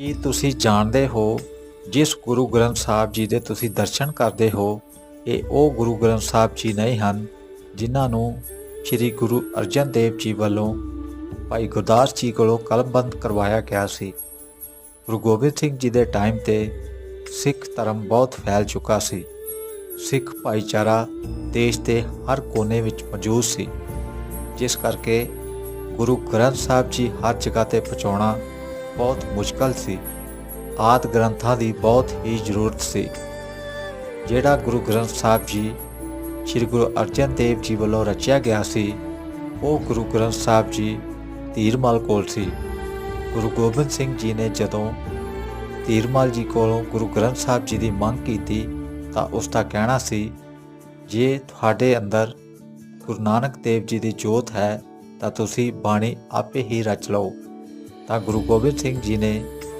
ਕੀ ਤੁਸੀਂ ਜਾਣਦੇ ਹੋ ਜਿਸ ਗੁਰੂ ਗ੍ਰੰਥ ਸਾਹਿਬ ਜੀ ਦੇ ਤੁਸੀਂ ਦਰਸ਼ਨ ਕਰਦੇ ਹੋ, ਇਹ ਉਹ ਗੁਰੂ ਗ੍ਰੰਥ ਸਾਹਿਬ ਜੀ ਨਹੀਂ ਹਨ, ਜਿਨ੍ਹਾਂ ਨੂੰ ਸ੍ਰੀ ਗੁਰੂ ਅਰਜਨ ਦੇਵ ਜੀ ਵੱਲੋਂ ਭਾਈ ਗੁਰਦਾਸ ਜੀ ਕੋਲੋਂ ਕਲਮਬੰਦ ਕਰਵਾਇਆ ਗਿਆ ਸੀ। ਗੁਰੂ ਗੋਬਿੰਦ ਸਿੰਘ ਜੀ ਦੇ ਟਾਈਮ ਤੇ ਸਿੱਖ ਧਰਮ ਬਹੁਤ ਫੈਲ ਚੁੱਕਾ ਸੀ। ਸਿੱਖ ਭਾਈਚਾਰਾ ਦੇਸ਼ ਦੇ ਹਰ ਕੋਨੇ ਵਿੱਚ ਮੌਜੂਦ ਸੀ। ਜਿਸ ਕਰਕੇ ਗੁਰੂ ਗ੍ਰੰਥ ਸਾਹਿਬ ਜੀ ਹਰ ਜਗ੍ਹਾ ਤੇ ਪਹੁੰਚਾਉਣਾ ਬਹੁਤ ਮੁਸ਼ਕਲ ਸੀ। ਆਦ ਗ੍ਰੰਥਾਂ ਦੀ ਬਹੁਤ ਹੀ ਜ਼ਰੂਰਤ ਸੀ। ਜਿਹੜਾ ਗੁਰੂ ਗ੍ਰੰਥ ਸਾਹਿਬ ਜੀ, ਸ੍ਰੀ ਗੁਰੂ ਅਰਜਨ ਦੇਵ ਜੀ ਵੱਲੋਂ ਰਚਿਆ ਗਿਆ ਸੀ, ਉਹ ਗੁਰੂ ਗ੍ਰੰਥ ਸਾਹਿਬ ਜੀ ਧੀਰਮਲ ਕੋਲ ਸੀ। ਗੁਰੂ ਗੋਬਿੰਦ ਸਿੰਘ ਜੀ ਨੇ ਜਦੋਂ ਧੀਰਮਲ ਜੀ ਕੋਲੋਂ ਗੁਰੂ ਗ੍ਰੰਥ ਸਾਹਿਬ ਜੀ ਦੀ ਮੰਗ ਕੀਤੀ, ਤਾਂ ਉਸ ਦਾ ਕਹਿਣਾ ਸੀ, ਜੇ ਤੁਹਾਡੇ ਅੰਦਰ ਗੁਰੂ ਨਾਨਕ ਦੇਵ ਜੀ ਦੀ ਜੋਤ ਹੈ, ਤਾਂ ਤੁਸੀਂ ਬਾਣੀ ਆਪੇ ਹੀ ਰਚ ਲਓ। ਤਾਂ ਗੁਰੂ ਗੋਬਿੰਦ ਸਿੰਘ ਜੀ ਨੇ